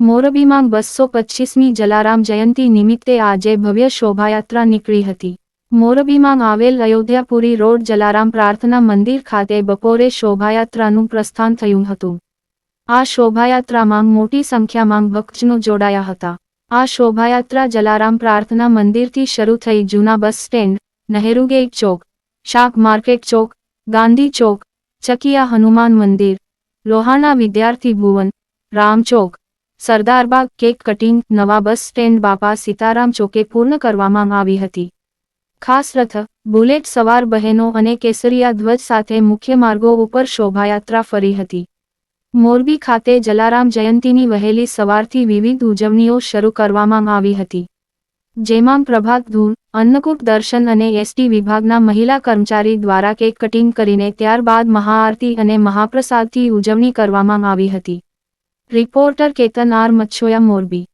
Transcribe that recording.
મોરબીમાં બસો પચ્ચીસમી જલારામ જયંતી નિમિત્તે આજે ભવ્ય શોભાયાત્રા નીકળી હતી. મોરબીમાં આવેલ અયોધ્યાપુરી રોડ જલારામ પ્રાર્થના મંદિર ખાતે બપોરે શોભાયાત્રાનું પ્રસ્થાન થયું હતું. આ શોભાયાત્રામાં મોટી સંખ્યામાં ભક્તજનો જોડાયા હતા. આ શોભાયાત્રા જલારામ પ્રાર્થના મંદિરથી શરૂ થઈ જૂના bus stand, Nehru gate chowk, શાક market chowk, Gandhi Chowk, Chakiya Hanuman Mandir, Lohana Vidyarthi Bhuvan, Ram Chowk Sardarbaug cake cutting, નવા બસ સ્ટેન્ડ, બાપા સીતારામ ચોકે પૂર્ણ કરવામાં આવી હતી. ખાસ રથ, બુલેટ સવાર બહેનો અને કેસરિયા ધ્વજ સાથે મુખ્ય માર્ગો ઉપર શોભાયાત્રા ફરી હતી. મોરબી ખાતે જલારામ જયંતીની વહેલી સવારથી વિવિધ ઉજવણીઓ શરૂ કરવામાં આવી હતી. જેમાં પ્રભાત ધૂન, અન્નકૂટ દર્શન અને એસટી વિભાગના મહિલા કર્મચારી દ્વારા કેક કટિંગ કરીને ત્યારબાદ મહાઆરતી અને મહાપ્રસાદથી ઉજવણી કરવામાં આવી હતી. Reporter Ketan R Machhoya Morbi